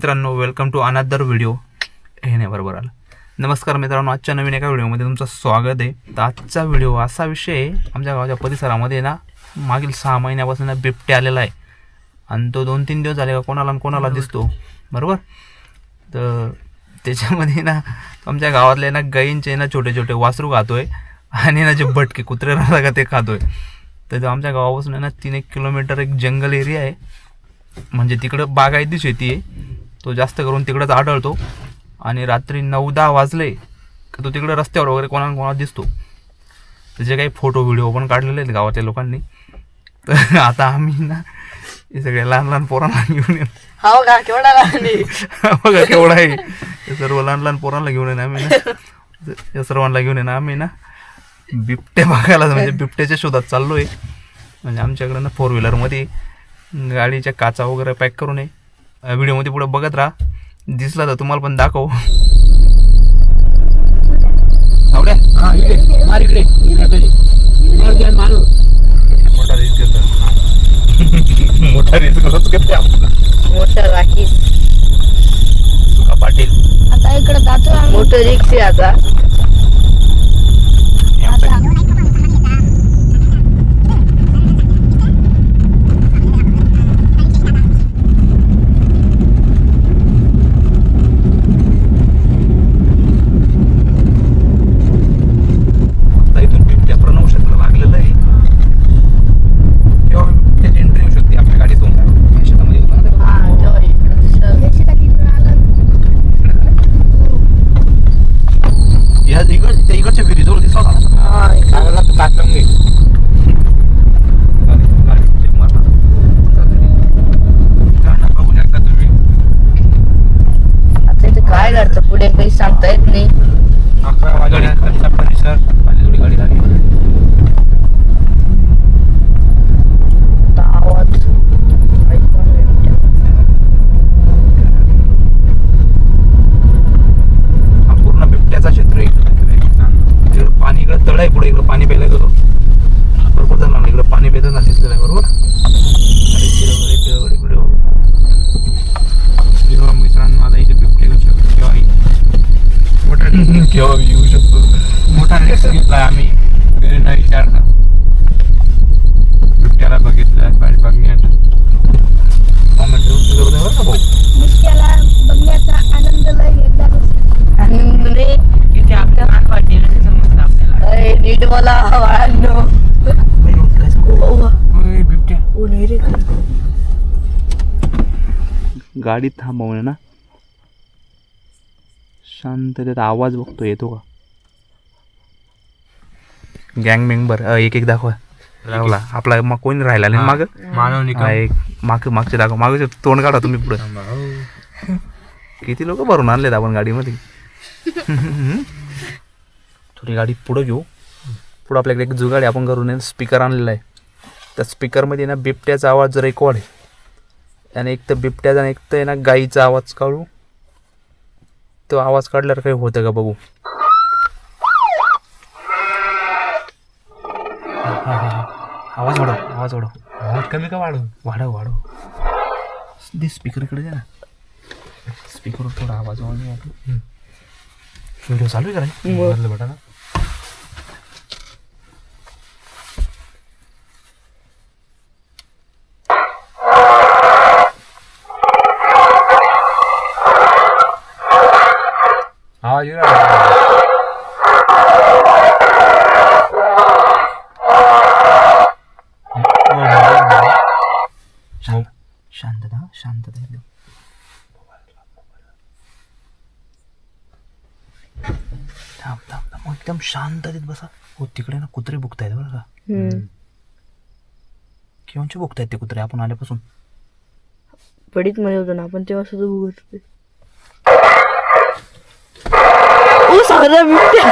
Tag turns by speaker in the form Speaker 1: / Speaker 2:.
Speaker 1: मित्रांनो welcome to another video हे नाही बरोबर आलं. नमस्कार मित्रांनो आजच्या नवीन एका व्हिडिओमध्ये तुमचं स्वागत आहे. तर आजचा व्हिडिओ असा विषय आमच्या गावाच्या परिसरामध्ये ना मागील सहा महिन्यापासून ना बिबटे आलेला आहे. आणि तो दोन तीन दिवस झाले का कोणाला कोणाला दिसतो बरोबर? तर त्याच्यामध्ये ना आमच्या गावातले ना गाईंचे ना छोटे छोटे वासरू खातोय आणि ना जे भटके कुत्रे राहतात का ते खातोय. तर तो आमच्या गावापासून ना तीन एक किलोमीटर एक जंगल एरिया आहे. म्हणजे तिकडं बागायती शेती आहे. तो जास्त करून तिकडंच आढळतो. आणि रात्री नऊ दहा वाजले का तो तिकडं रस्त्यावर वगैरे कोणाला कोणाला दिसतो. त्याचे काही फोटो व्हिडिओ पण काढलेले आहेत गावातल्या लोकांनी. तर आता आम्ही ना हे सगळे लहान लहान पोरांना घेऊन येऊ
Speaker 2: हो का? केवढा लागली
Speaker 1: बघा केवढा आहे. हे सर्व लहान लहान पोरांना घेऊन येणं आम्ही ना. या सर्वांना घेऊन येणं आम्ही ना. बिबटे बघायला म्हणजे बिबट्याच्या शोधात चाललोय. म्हणजे आमच्याकडे ना फोर व्हीलरमध्ये गाडीच्या काचा वगैरे पॅक करून ये. व्हिडिओमध्ये पुढे बघत राहा. दिसला तर तुम्हाला पण दाखव. मोठा रिस्क मोठा रिस्क करते आपला.
Speaker 2: मोठा राखी.
Speaker 1: सुका पाटील.
Speaker 3: आता इकडे जातो
Speaker 2: मोठं रिक्स आता
Speaker 1: इथून बिबट्या प्रणव क्षेत्र लागलेलं आहे तेव्हा बिबट्याची एंट्री होऊ शकते आपल्या गाडीतून या शेतामध्ये होता ना तेव्हा.
Speaker 2: हा, तेव्हा इकडं दिसलं.
Speaker 3: त्याच्यासाठी इकडे आलो.
Speaker 1: या इकड त्या इकडच्या विहिरीजवळ दिसला होता ना.
Speaker 2: हा, इकडं.
Speaker 1: गाडी- गाडी check मारा. झाडं बघू शकता तुम्ही
Speaker 2: आता इथे काय घडतं पुढे काही सांगता येत नाही
Speaker 1: गाडी खालचा परिसर खाली थोडी गाडी झाली
Speaker 2: आता आवाज ऐकून येतोय.
Speaker 1: हा पूर्ण बिबट्याचा क्षेत्र आहे इकडे पाणी इकडे तळ आहे पुढे इकडे पाणी प्यायला गेलो बरोबर जाणार इकडे पाणी प्यायचं दिसलेलं आहे बरोबर अरे पिरवडे पिरवडे पिरव जेव्हा मित्रांनो आता इथे बिबटे येऊ शकतो केव्हाही मोठा केव्हा येऊ शकतो मोठा रिस्क घेतलाय आम्ही बिरेंडा विचारणं बिबट्याला बघितलं बाहेर बघण्यात कॉमेंट बरं का भाऊ
Speaker 3: मुश्किला बघण्याचा आनंद लय एकदा
Speaker 2: आणि रे,
Speaker 4: तिथे आपल्या आठ वाटलेलं ते समजतं आपल्याला
Speaker 2: अरे, नीट मला वाढणं
Speaker 1: ओय, बिबट्या
Speaker 2: ओ नाही रे
Speaker 1: गाडी थांबवणे ना? शांततेत आवाज बघतो येतो का? गँग मेंबर एक एक दाखवा. राहुला. आपला मग कोणी राहिला नाही माग?
Speaker 4: मानव
Speaker 1: एक माग मागचे दाखवा. मागचे तोंड काढा तुम्ही पुढे. किती लोक भरून आणलेत आपण गाडीमध्ये? थोडी गाडी पुढं घेऊ. पुढं आपल्याकडे एक जुगाडी आपण करून स्पीकर आणलेला आहे. त्या स्पीकरमध्ये ना बिबट्याचा आवाज रेकॉर्ड आहे. आणि एक तर बिबट्याचा आणि एक तर आहे ना गाईचा आवाज काढू. तो आवाज काढल्यावर काही होतं का बघू? आवाज वाढव आवाज वाढव.
Speaker 4: आवाज कमी का वाढू
Speaker 1: वाढव वाढव. दे स्पीकर इकडे दे ना. स्पीकरवर थोडा आवाज वाढव. व्हिडिओ चालू आहे का रे?
Speaker 4: येऊ राहिला.
Speaker 1: शांत शांतता शांतता एकदम थांब थांब थांब. मग एकदम शांततेत बसा. हो तिकडे ना कुत्रे बुकतायत बरं का. केव्हाचे बुकतायत ते कुत्रे? आपण आल्यापासून.
Speaker 2: पडीत मध्ये होतो ना आपण तेव्हा सुद्धा बघत होते ओ सागरा बिबट्या